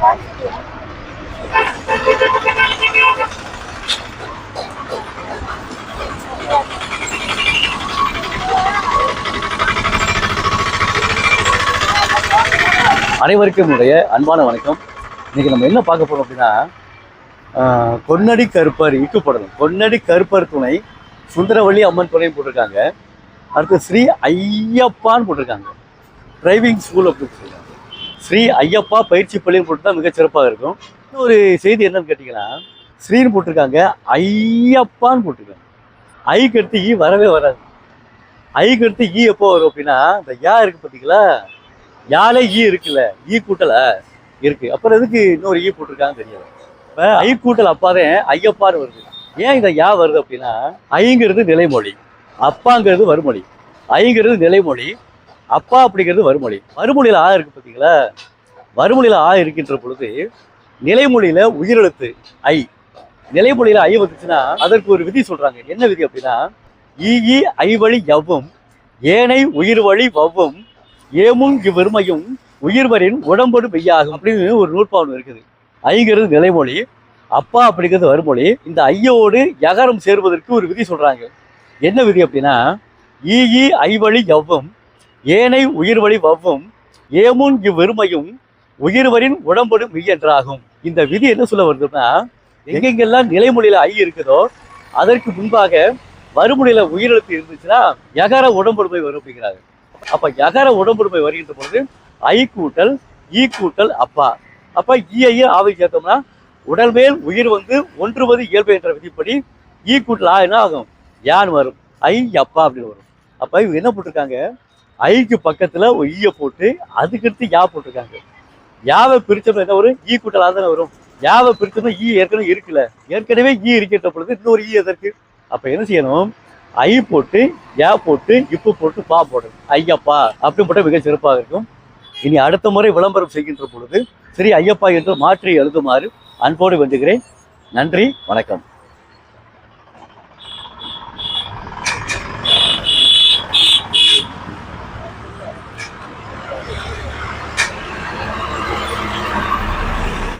அனைவருக்கும் என்னுடைய அன்பான வணக்கம். இன்றைக்கி நம்ம என்ன பார்க்க போகிறோம் அப்படின்னா கொன்னடி கருப்பர் இக்குப்படணும் கொன்னடி கருப்பர் துணை சுந்தரவள்ளி அம்மன் துணையும் போட்டிருக்காங்க. அடுத்து ஸ்ரீ ஐயப்பான்னு போட்டிருக்காங்க. டிரைவிங் ஸ்கூல் அப்படின்னு சொல்லுவாங்க ஸ்ரீ ஐயப்பா பயிற்சி பள்ளின்னு போட்டு தான் மிக சிறப்பாக இருக்கும். இன்னொரு செய்தி என்னன்னு கேட்டிங்கன்னா ஸ்ரீன்னு போட்டிருக்காங்க ஐயப்பான்னு போட்டிருக்காங்க. ஐக்கு அடுத்து ஈ வரவே வராது. ஐக்கு அடுத்து ஈ எப்போ வரும் அப்படின்னா இந்த யா இருக்கு பார்த்தீங்களா யாலே ஈ இருக்குல்ல ஈ கூட்டல இருக்கு. அப்புறம் எதுக்கு இன்னொரு ஈ போட்டிருக்காங்கன்னு தெரியல இப்போ ஐ கூட்டல் அப்பாதே ஐயப்பான்னு வருது. ஏன் இந்த யா வருது அப்படின்னா ஐங்கிறது நிலைமொழி அப்பாங்கிறது வருமொழி ஐங்கிறது நிலைமொழி அப்பா அப்படிங்கிறது வருமொழி மறுமொழியில் ஆ இருக்கு பார்த்தீங்களா மறுமொழியில் ஆ இருக்கின்ற பொழுது நிலைமொழியில் உயிரெழுத்து ஐ. நிலைமொழியில் ஐ வந்துச்சுன்னா அதற்கு ஒரு விதி சொல்கிறாங்க என்ன விதி அப்படின்னா ஈ ஐ வழி எவ்வும் ஏனை உயிர் வழி வவ்வும் ஏமும் இவ்வெருமையும் உயிர்வரின் உடம்படு மெய்யாகும் அப்படின்னு ஒரு நூற்பாவனம் இருக்குது. ஐங்கிறது நிலைமொழி. அப்பா அப்படிங்கிறது வருமொழி இந்த ஐயோடு யகரம் சேர்வதற்கு ஒரு விதி சொல்கிறாங்க என்ன விதி அப்படின்னா ஈ ஐ வழி எவ்வும் ஏனை உயிர் வழி வவ்வும் ஏமுன் இவ்வெருமையும் உயிர்வரின் உடம்பொடு மெய் என்றாகும் இந்த விதி என்ன சொல்ல வருதுன்னா எங்கெங்கெல்லாம் நிலைமொழியில ஐ இருக்குதோ அதற்கு முன்பாக வறுமொழியில உயிரெழுத்து இருந்துச்சுன்னா யகர உடம்பொடுமை வரும் அப்படிங்கிறாங்க. அப்ப யகர உடம்புடுமை வருகின்ற பொழுது ஐ கூட்டல் ஈ கூட்டல் அப்பா. அப்ப ஈயையே ஆவை சேர்த்தோம்னா உடல் மேல் உயிர் வந்து ஒன்றுவது இயல்பு என்ற விதிப்படி ஈ கூட்டல் ஆ என்ன ஆகும்? யான் வரும்? ஐ அப்பா அப்படின்னு வரும். அப்ப இவங்க என்ன போட்டிருக்காங்க? ஐக்கு பக்கத்தில் ஒரு ஈய போட்டு அதுக்கடுத்து யா போட்டிருக்காங்க. யாவை பிரிச்சோம்னா என்ன வரும்? ஈ கூட்டலாக தானே வரும். யாவை பிரிச்சோம்னா ஈ ஏற்கனவே இருக்குல்ல. ஏற்கனவே ஈ இருக்கின்ற பொழுது இன்னொரு ஈ எதற்கு? அப்போ என்ன செய்யணும்? ஐ போட்டு யா போட்டு இப்பு போட்டு பா போடணும். ஐயப்பா அப்படின்னு போட்டால் மிக சிறப்பாக இருக்கும். இனி அடுத்த முறை விளம்பரம் செய்கின்ற பொழுது சரி ஐயப்பா என்று மாற்றி எழுதுமாறு அன்போடு வேண்டுகிறேன். நன்றி வணக்கம்.